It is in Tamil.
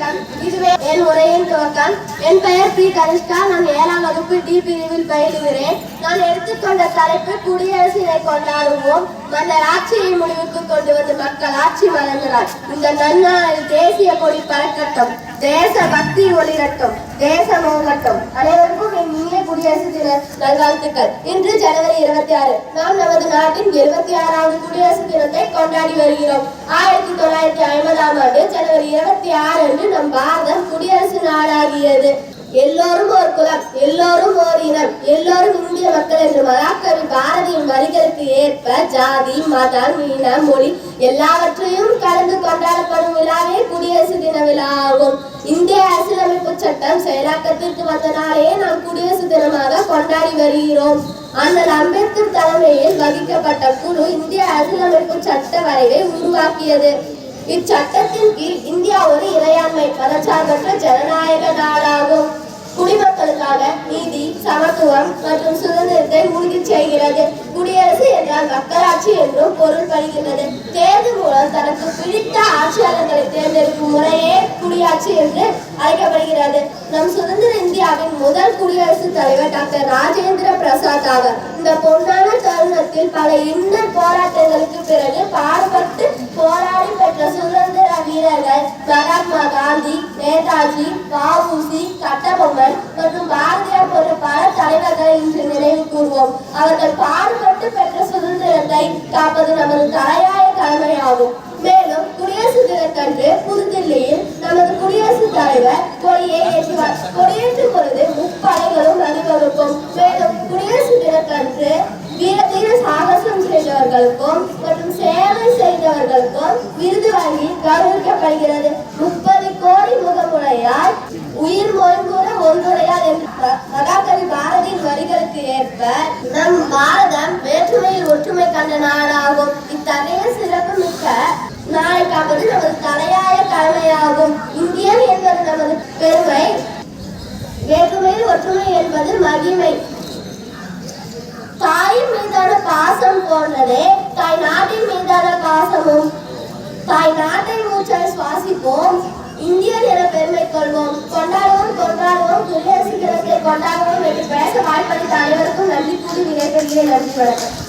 வணக்கம் இதுவே என் உரையின் துவக்கம் என் பெயர் பி. கனிஷ்கா. நான் ஏழாம் வகுப்பு டி. பிரிவில் பயிலுகிறேன். நான் எடுத்துக்கொண்ட தலைப்பு குடியரசினை கொண்டாடுவோம். மன்னர் ஆட்சியை முடிவுக்கு கொண்டு வந்து மக்கள் ஆட்சி வழங்கினார் இந்த நன்னாளில் தேசிய கொடி பறக்கட்டும். தேச பக்தி ஒளிரட்டும். தேசம் ஓங்கட்டும் அனைவருக்கும் என் இனிய குடியரசு தின நல்வாழ்த்துக்கள். இன்று ஜனவரி இருபத்தி ஆறு. நாம் நமது நாட்டின் இருபத்தி ஆறாவது குடியரசு தினத்தை கொண்டாடி வருகிறோம். ஆயிரத்தி தொள்ளாயிரத்தி ஐம்பதாம் ஆண்டு ஜனவரி இருபத்தி ஆறு நம் பாரதம் குடியரசு நாடாகியது. எல்லோரும் ஒரு குலம் எல்லோரும் ஓர் இனம் எல்லோரும் இந்திய மக்கள் என்று மகாகவி பாரதியின் வரிகளுக்கு ஏற்ப ஜாதி மதம் இனம் மொழி எல்லாவற்றையும் கலந்து கொண்டாடப்படும் விழாவே குடியரசு தின விழா ஆகும் இந்திய அரசியலமைப்பு சட்டம் செயலாக்கத்திற்கு வந்த நாளையே நாம் குடியரசு தினமாக கொண்டாடி வருகிறோம். அண்ணல் அம்பேத்கர் தலைமையில் வகிக்கப்பட்ட குழு இந்திய அரசியலமைப்பு சட்ட வரைவை உருவாக்கியது. இச்சட்டத்தின் கீழ் இந்தியா ஒரு இறையாண்மை சமத்துவம் மற்றும் சுதந்திரத்தை உறுதி செய்கிறது. குடியரசு என்றால் மக்களாட்சி என்றும் பொருள் பொருள்படுகின்றது தேர்தல் மூலம் தனக்கு பிடித்த ஆட்சியாளர்களை தேர்ந்தெடுக்கும் முறையே குடியாட்சி என்று அழைக்கப்படுகிறது. நம் சுதந்திர இந்தியாவின் முதல் குடியரசுத் தலைவர் டாக்டர் ராஜேந்திர பிரசாத் ஆவார். இந்த பொன்னான தருணத்தில் பல இன்ன போராட்டங்களுக்கு பிறகு பாடுபட்டு போராடி பெற்ற சுதந்திர வீரர்கள் மகாத்மா காந்தி நேதாஜி பாபுசி கட்டபொம்மன் மற்றும் பாரதிய போன்ற பல தலைவர்களை இன்று நினைவு கூறுவோம் அவர்கள் பாடுபட்டு பெற்ற சுதந்திரத்தை காப்பது நமது தலையாய கடமையாகும். மேலும் குடியரசு தினத்தன்று புதுதில்லியில் நமது குடியரசுத் தலைவர் கொடியை ஏற்றுவார் கொடியேற்றும் பொழுது முப்படைகளும் அணிவகுக்கும் மேலும் குடியரசு தினத்தன்று வீரதீர சாகசம் செய்தவர்களுக்கும் மற்றும் சேவை செய்தவர்களுக்கும் விருது வழங்கி கௌரவிக்கப்படுகிறது. முப்பது கோடி முகமுடையால் உயிர் மொயங்கூட மகாகவி பாரதியின் வரிகளுக்கு ஏற்ப நம் பாரதம் வேற்றுமையில் ஒற்றுமை கண்ட நாடாகும். இத்தகைய சிறப்பு மிக்க நாளைக்காவது நமது தலையாய கடமையாகும். இந்தியன் என்பது நமது பெருமை. வேற்றுமையில் ஒற்றுமை என்பது மகிமை. தாயின் மீதான பாசம் போன்றதே தாய் நாட்டின் மீதான பாசமும். தாய் நாட்டை மூச்சாய் சுவாசிப்போம். இந்தியன் என பெருமை கொள்வோம் கொண்டாடுவோம் கொண்டாடுவோம் குடியரசு